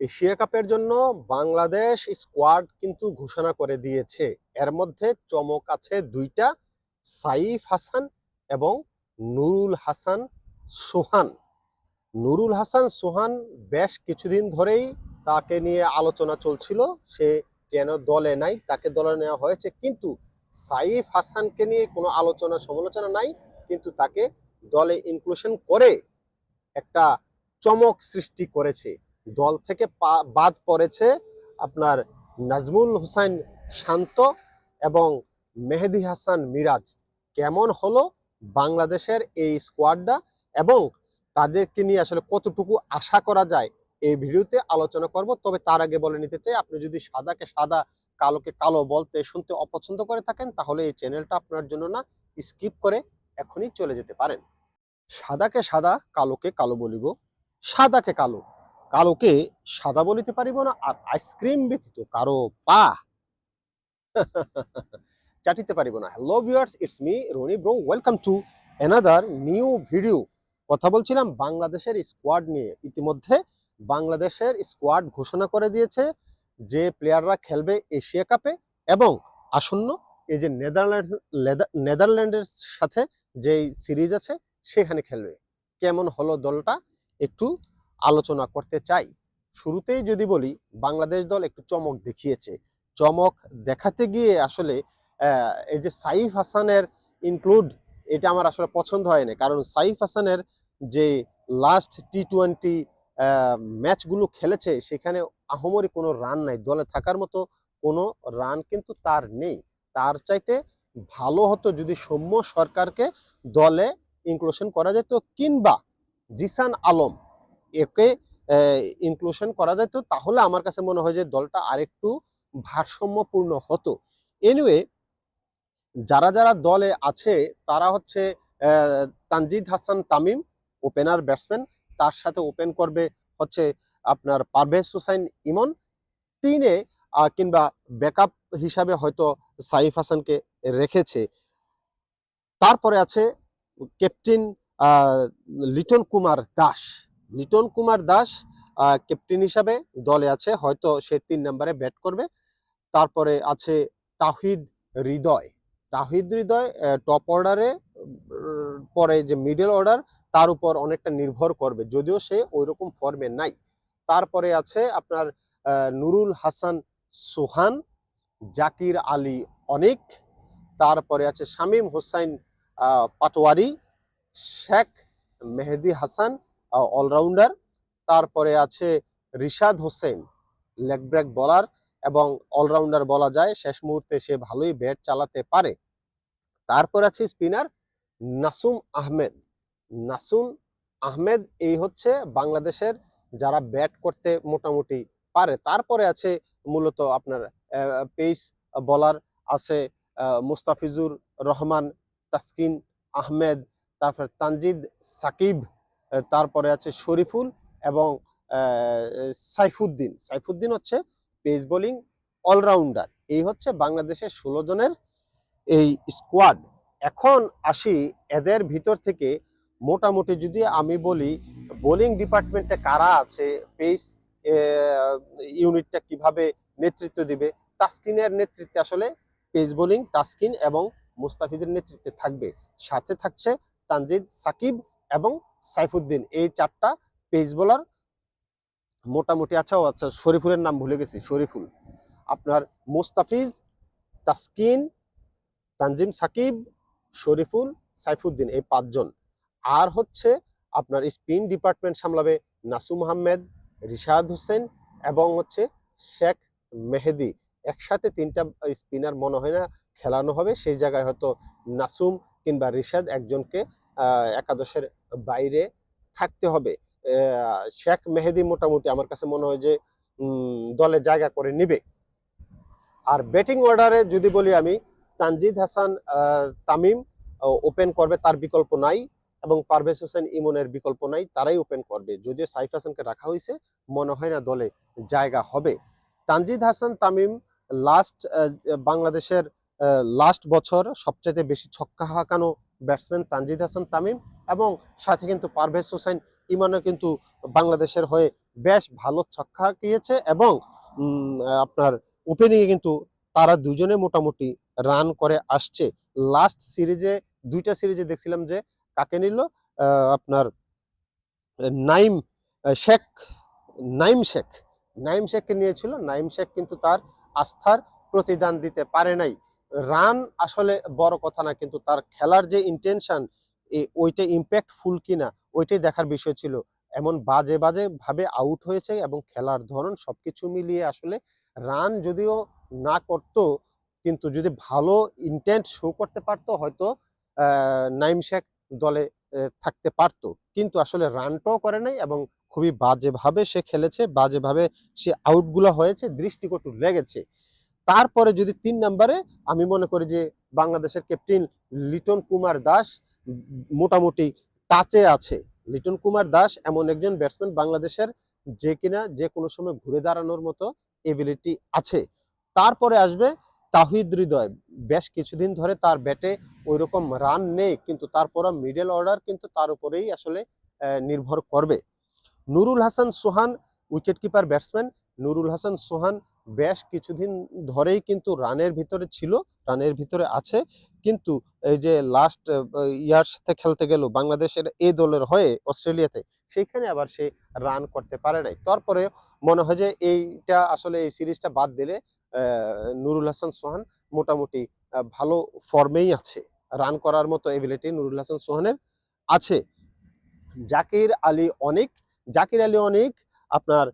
Asia কাপের জন্য Bangladesh squad কিন্তু ঘোষণা করে দিয়েছে। এর মধ্যে চমক আছে দুইটা, সাইফ হাসান এবং নুরুল হাসান সোহান। নুরুল হাসান সোহান বেশ কিছুদিন ধরেই তাকে নিয়ে আলোচনা চলছিল, সে কেন দলে নাই, তাকে দলে নেওয়া হয়েছে, কিন্তু সাইফ হাসানকে নিয়ে কোনো আলোচনা সমালোচনা নাই, কিন্তু তাকে দলে ইনক্লুশন করে একটা চমক সৃষ্টি করেছে। দল থেকে বাদ পড়েছে আপনার নাজমুল হুসাইন শান্ত এবং মেহেদি হাসান মিরাজ। কেমন হলো বাংলাদেশের এই স্কোয়াডটা এবং তাদেরকে নিয়ে আসলে কতটুকু আশা করা যায় এই ভিডিওতে আলোচনা করব, তবে তার আগে বলে নিতে চাই, আপনি যদি সাদাকে সাদা, কালোকে কালো বলতে, শুনতে অপছন্দ করে থাকেন, তাহলে এই চ্যানেলটা আপনার জন্য না স্কিপ করে এখনই চলে যেতে পারেন। সাদাকে সাদা, কালোকে কালো বলিব সাদাকে কালো। কালোকে সাদা বলিতে পারিব না আর আইসক্রিম ব্যতীত কারও পা। চাটিতে পারিব না। Hello viewers it's me Rony bro welcome to another new video কথা বলছিলাম বাংলাদেশের স্কোয়াড নিয়ে। ইতিমধ্যে বাংলাদেশের স্কোয়াড ঘোষণা করে দিয়েছে যে প্লেয়াররা খেলবে এশিয়া কাপে এবং আসন্ন এই যে নেদারল্যান্ডস নেদারল্যান্ডের সাথে যেই সিরিজ আছে, সেখানে খেলবে। কেমন হলো দলটা? একটু আলোচনা করতে চাই। শুরুতেই যদি বলি, বাংলাদেশ দল একটু চমক দেখিয়েছে। চমক দেখাতে গিয়ে আসলে এই যে সাইফ হাসানের ইনক্লুড এটা আমার আসলে পছন্দ হয়নি। কারণ সাইফ হাসানের যে লাস্ট টি টোয়েন্টি ম্যাচগুলো খেলেছে, সেখানে আহমরি কোনো রান নাই। দলে থাকার মতো কোনো রান কিন্তু তার নেই। তার চাইতে ভালো হতো যদি সৌম্য সরকারকে দলে ইনক্লুশন করা যেত, কিংবা জিসান আলম একে ইনক্লুশন করা যেত, তাহলে আমার কাছে মনে হয় যে দলটা আরেকটু ভারসাম্যপূর্ণ হতো। এনিওয়ে যারা যারা দলে আছে, তারা হচ্ছে তানজিদ হাসান তামিম ওপেনার ব্যাটসম্যান তার সাথে ওপেন করবে হচ্ছে আপনার পারভেজ হুসাইন ইমন, তিনে কিংবা ব্যাকআপ হিসাবে হয়তো সাইফ হাসানকে রেখেছে। তারপরে আছে ক্যাপ্টেন লিটন কুমার দাস। লিটন কুমার দাস ক্যাপ্টেন হিসাবে দলে আছে, হয়তো সে তিন নম্বরে ব্যাট করবে। তারপরে আছে তাহিদ হৃদয়। তাহিদ হৃদয় টপ অর্ডারে পরে যে মিডল অর্ডার তার উপর অনেকটা নির্ভর করবে। যদিও সে ওই রকম ফর্মে নাই। তারপরে আছে আপনার নুরুল হাসান সোহান, জাকির আলী অনিক। তারপরে আছে শামীম হোসাইন পাটোয়ারি, শেখ মেহেদি হাসান অলরাউন্ডার তারপরে আছে রিশাদ হোসেন লেগ ব্রেক বলার এবং অলরাউন্ডার বলা যায়। শেষ মুহূর্তে সে ভালোই ব্যাট চালাতে পারে। তারপর আছে স্পিনার নাসুম আহমেদ। নাসুম আহমেদ এই হচ্ছে বাংলাদেশের যারা ব্যাট করতে মোটামুটি পারে। তারপরে আছে মূলত আপনার পেস বলার আছে মুস্তাফিজুর রহমান, তাসকিন আহমেদ, তারপর তানজিদ সাকিব তারপরে আছে শরীফুল এবং সাইফুদ্দিন। সাইফুদ্দিন হচ্ছে পেস বোলিং অলরাউন্ডার। এই হচ্ছে বাংলাদেশের ষোলো জনের এই স্কোয়াড। এখন আসি এদের ভিতর থেকে মোটামুটি যদি আমি বলি, বোলিং ডিপার্টমেন্টে কারা আছে, পেস ইউনিটটা কীভাবে নেতৃত্ব দিবে? তাসকিনের নেতৃত্বে আসলে পেস বোলিং, তাসকিন এবং মুস্তাফিজের নেতৃত্বে থাকবে। সাথে থাকছে তানজিদ, সাকিব এবং সাইফুদ্দিন। এই চারটা পেস বোলার মোটামুটি আচ্ছা আচ্ছা শরীফুলের নাম ভুলে গেছি, শরীফুল। আপনার মুস্তাফিজ, তাসকিন, তানজিম সাকিব, শরীফুল, সাইফুদ্দিন, এই পাঁচজন। আর হচ্ছে আপনার স্পিন ডিপার্টমেন্ট সামলাবে নাসুম আহমেদ রিশাদ হোসেন এবং হচ্ছে শেখ মেহেদি। একসাথে তিনটা স্পিনার মনে হয় না খেলানো হবে, সেই জায়গায় হয়তো নাসুম কিংবা রিশাদ একজনকে একাদশের বাইরে থাকতে হবে। শেখ মেহেদি মোটামুটি আমার কাছে মনে হয় যে দলে জায়গা করে নিবে। আর ব্যাটিং অর্ডারে যদি বলি আমি, তানজিদ হাসান তামিম ওপেন করবে তার বিকল্প নাই এবং পারভেজ হোসেন ইমনের বিকল্প নাই, তারাই ওপেন করবে। যদিও সাইফ হাসানকে রাখা হয়েছে, মনে হয় না দলে জায়গা হবে। তানজিদ হাসান, তামিম লাস্ট বাংলাদেশের লাস্ট বছর সবচেয়ে বেশি ছক্কা হাঁকানো ব্যাটসম্যান তানজিদ হাসান, তামিম এবং সাথে কিন্তু পারভেজ হোসেন ইমানও কিন্তু বাংলাদেশের হয়ে বেশ ভালো ছক্কা হাঁকিয়েছে এবং আপনার ওপেনিংয়ে কিন্তু তারা দুজনে মোটামুটি রান করে আসছে। লাস্ট সিরিজে দুইটা সিরিজে দেখছিলাম যে কাকে নিল? আপনার নাইম শেখ নাইম শেখ। নাইম শেখকে নিয়েছিল। নাইম শেখ কিন্তু তার আস্থার প্রতিদান দিতে পারে নাই। রান আসলে বড় কথা না, কিন্তু তার খেলার যে ইন্টেনশন ওইটা ইম্প্যাক্টফুল কিনা, ওইটাই দেখার বিষয় ছিল। এমন বাজে বাজে ভাবে আউট হয়েছে এবং খেলার ধরন সবকিছু মিলিয়ে আসলে রান যদিও না করতো, কিন্তু যদি ভালো ইন্টেন্ট শো করতে পারতো, হয়তো নাইম শেখ দলে থাকতে পারতো। কিন্তু আসলে রানটাও করে নাই এবং খুবই বাজেভাবে সে খেলেছে বাজেভাবে সে আউটগুলো হয়েছে, দৃষ্টিকটু লেগেছে। তারপরে যদি তিন নম্বরে আমি মনে করি যে বাংলাদেশের ক্যাপ্টেন লিটন কুমার দাস মোটামুটি টাচে আছে। লিটন কুমার দাস এমন একজন ব্যাটসম্যান বাংলাদেশের যে কিনা যে কোনো সময় ঘুরে দাঁড়ানোর মতো এবিলিটি আছে। তারপরে আসবে তাহিদ হৃদয়। বেশ কিছুদিন ধরে তার ব্যাটে ওই রকম রান নেই, কিন্তু তারপরও মিডল অর্ডার কিন্তু তার উপরেই আসলে নির্ভর করবে। Nurul Hasan Sohan wicket keeper batsman Nurul Hasan Sohan বেশ কিছুদিন ধরেই কিন্তু রানের ভিতরে ছিল, রানের ভিতরে আছে। কিন্তু এই যে লাস্ট ইয়ার সাথে খেলতে গেল বাংলাদেশের এ দলের হয়ে অস্ট্রেলিয়াতে, সেইখানে আবার সে রান করতে পারে নাই। তারপরে মনে হয় যে এইটা আসলে এই সিরিজটা বাদ দিলে নুরুল হাসান সোহান মোটামুটি ভালো ফর্মেই আছে। রান করার মতো এবিলিটি নুরুল হাসান সোহানের আছে। জাকির আলী অনেক, জাকির আলী অনেক আপনার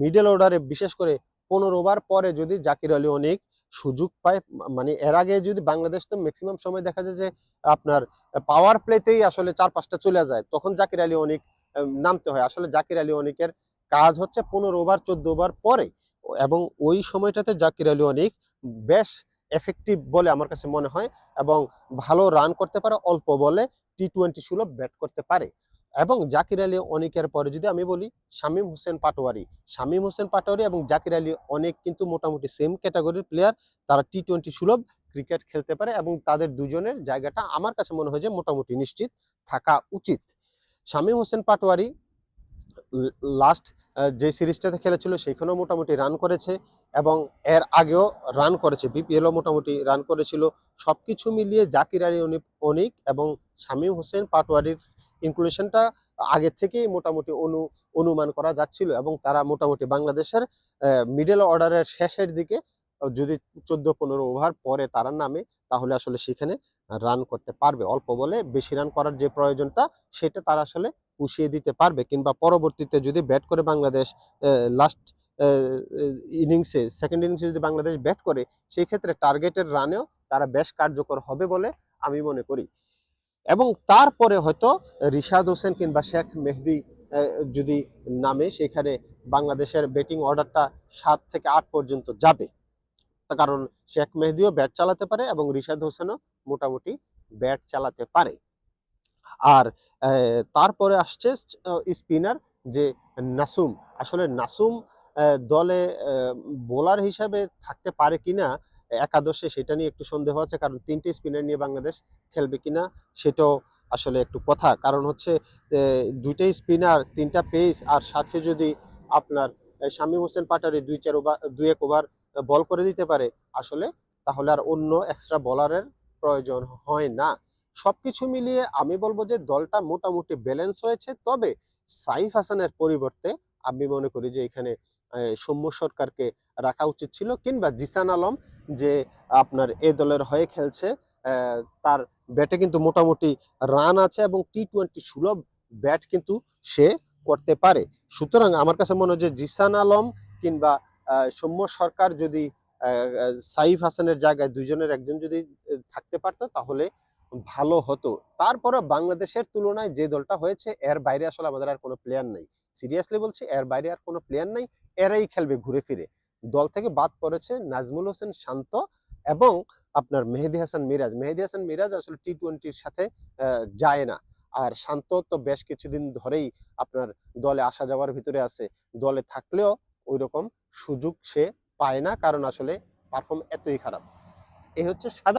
মিডল অর্ডারে বিশেষ করে পনেরো ওভার পরে যদি জাকির আলী অনেক সুযোগ পায় মানে এর আগে যদি বাংলাদেশ তো ম্যাক্সিমাম সময় দেখা যায় যে আপনার পাওয়ার প্লেতেই আসলে চার পাঁচটা চলে যায়, তখন জাকির আলী অনেক নামতে হয়। আসলে জাকির আলী অনেকের কাজ হচ্ছে পনেরো ওভার, চোদ্দ ওভার পরে এবং ওই সময়টাতে জাকির আলী অনেক বেশ এফেক্টিভ বলে আমার কাছে মনে হয় এবং ভালো রান করতে পারে, অল্প বলে টি টোয়েন্টি সুলভ ব্যাট করতে পারে। এবং জাকির আলী অনেকের পরে, যদি আমি বলি, শামীম হোসেন পাটোয়ারি। শামীম হোসেন পাটোয়ারি এবং জাকির আলী অনেক কিন্তু মোটামুটি সেম ক্যাটাগরির প্লেয়ার তারা টি টোয়েন্টি সুলভ ক্রিকেট খেলতে পারে এবং তাদের দুজনের জায়গাটা আমার কাছে মনে হয় যে মোটামুটি নিশ্চিত থাকা উচিত। শামীম হোসেন পাটোয়ারি লাস্ট যে সিরিজটাতে খেলেছিল সেখানেও মোটামুটি রান করেছে এবং এর আগেও রান করেছে। বিপিএলও মোটামুটি রান করেছিল। সব কিছু মিলিয়ে জাকির আলী অনি- অনিক এবং শামীম হোসেন পাটোয়ারির ইনক্লুশনটা আগে থেকেই মোটামুটি অনু, অনুমান করা যাচ্ছিল এবং তারা মোটামুটি বাংলাদেশের মিডল অর্ডারের শেষের দিকে, যদি চোদ্দ পনেরো ওভার পরে তারা নামে, তাহলে আসলে সেখানে রান করতে পারবে। অল্প বলে বেশি রান করার যে প্রয়োজনটা, সেটা তারা আসলে পুষিয়ে দিতে পারবে। কিংবা পরবর্তীতে যদি ব্যাট করে বাংলাদেশ লাস্ট ইনিংসে সেকেন্ড ইনিংসে যদি বাংলাদেশ ব্যাট করে, সেই ক্ষেত্রে টার্গেটের রানেও তারা বেশ কার্যকর হবে বলে আমি মনে করি। এবং তারপরে হয়তো রিশাদ হোসেন কিংবা শেখ মেহদি যদি নামে, সেখানে বাংলাদেশের ব্যাটিং অর্ডারটা সাত থেকে আট পর্যন্ত যাবে। কারণ শেখ মেহদিও ব্যাট চালাতে পারে এবং রিশাদ হোসেনও মোটামুটি ব্যাট চালাতে পারে। আর তারপরে আসছে স্পিনার যে নাসুম। আসলে নাসুম দলে বোলার হিসাবে থাকতে পারে কিনা একাদশে সেটা নিয়ে একটু সন্দেহ আছে, কারণ তিনটে স্পিনার নিয়ে বাংলাদেশ খেলবে কিনা সেটাও আসলে একটু কথা। কারণ হচ্ছে দুইটাই স্পিনার তিনটা পেস আর সাথে যদি আপনার শামীম হোসেন পাটারি দুই চার ওভার দুই এক ওভার বল করে দিতে পারে, আসলে তাহলে আর অন্য এক্সট্রা বলারের প্রয়োজন হয় না। সবকিছু মিলিয়ে আমি বলব যে দলটা মোটামুটি ব্যালেন্স হয়েছে, তবে সাইফ হাসানের পরিবর্তে আমি মনে করি যে এখানে সৌম্য সরকারকে রাখা উচিত ছিল, কিংবা জিসান আলম যে আপনার এ দলের হয়ে খেলছে তার ব্যাটে কিন্তু মোটামুটি রান আছে এবং টি টোয়েন্টি সুলভ ব্যাট কিন্তু সে করতে পারে। সুতরাং আমার কাছে মনে হয় যে জিসান আলম কিংবা সৌম্য সরকার যদি সাইফ হাসানের জায়গায় দুইজনের একজন যদি থাকতে পারতো তাহলে ভালো হতো। তারপরে বাংলাদেশের তুলনায় যে দলটা হয়েছে এর বাইরে আসলে আমাদের আর কোনো প্লেয়ার নেই। সিরিয়াসলি বলছি, এর বাইরে আর কোনো প্লেয়ার নেই, এরাই খেলবে ঘুরে ফিরে। দল থেকে বাদ পড়েছে নাজমুল হোসেন শান্ত এবং আপনার মেহেদি হাসান মিরাজ। মেহেদি হাসান মিরাজ আসলে টি টোয়েন্টির সাথে যায় না। আর শান্ত তো বেশ কিছুদিন ধরেই আপনার দলে আসা যাওয়ার ভিতরে আছে। দলে থাকলেও ওই রকম সুযোগ সে পায় না, কারণ আসলে পারফর্ম এতই খারাপ। এই হচ্ছে সাদা